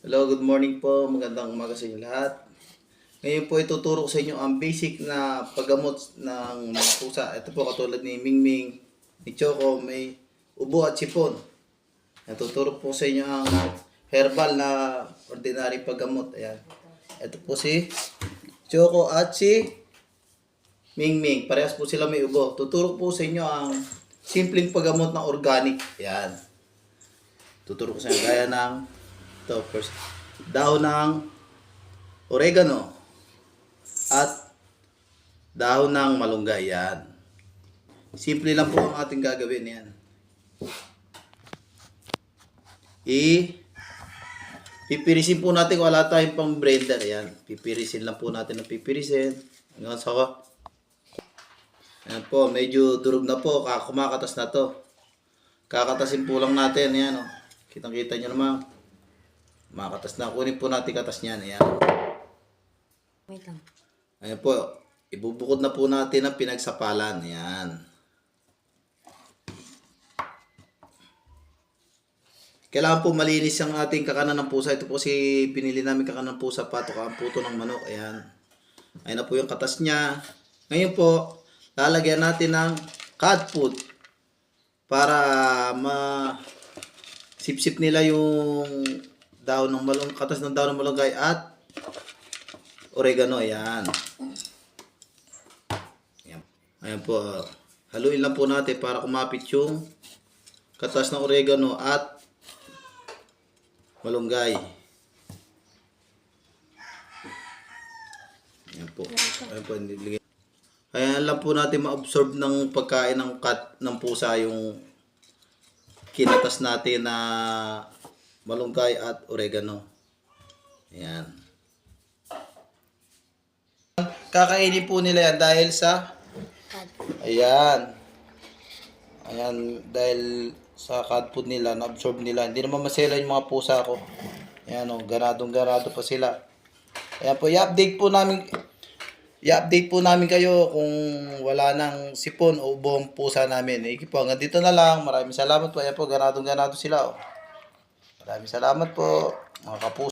Hello, good morning po. Magandang umaga sa inyo lahat. Ngayon po ituturo ko sa inyo ang basic na paggamot ng mga pusa. Ito po katulad ni Mingming, ni Choco, may ubo at sipon. Natuturo po sa inyo ang herbal na ordinary paggamot. Ayan. Ito po si Choco at si Mingming. Parehas po sila may ubo. Tuturo po sa inyo ang simpleng paggamot na organic. Ayan. Tuturo ko sa inyo gaya ng ito first dahon ng oregano at dahon ng malunggay yan. Simple lang po ang ating gagawin yan. I pipirisin po natin wala tayong pang blender yan. Pipirisin lang po natin ng pipirisin. Hanggang sa Ayan po, medyo durog na po. Kumakatas na to. Kakatasin po lang natin. Ayan o. Kitang kita nyo naman. Makatas na. Kunin po natin katas niyan. Ayan. Wait lang. Ayan po. Ibubukod na po natin ang pinagsapalan. Ayan. Kailangan po malinis ang ating kakanan ng pusa. Ito po si pinili namin kakanan ng pusa. Patok ang puto ng manok. Ayan. Ayan na po yung katas niya. Ngayon po, lalagyan natin ng cat food para ma sip-sip nila yung daon ng malung katas ng daon ng malunggay at oregano. Ayan. Ayan. Ayan po. ah. Haluin lang po natin para kumapit yung katas ng oregano at malunggay. Ayan po. Ayan po. Ayan lang po natin ma-absorb ng pagkain ng kat ng pusa yung kinatas natin na malunggay at oregano. Ayan. Kakainin po nila yan dahil sa Ayan. Ayan, dahil sa cat food nila, na-absorb nila. Hindi naman masela yung mga pusa ko. Ayan o, ganadong ganado pa sila. Ayan po, i-update po namin, i-update po namin kayo kung wala nang sipon o buong pusa namin. Iki po, hanggang dito na lang. Maraming salamat po. Ayan po, ganadong ganado sila o. Maraming salamat po, mga kapusa.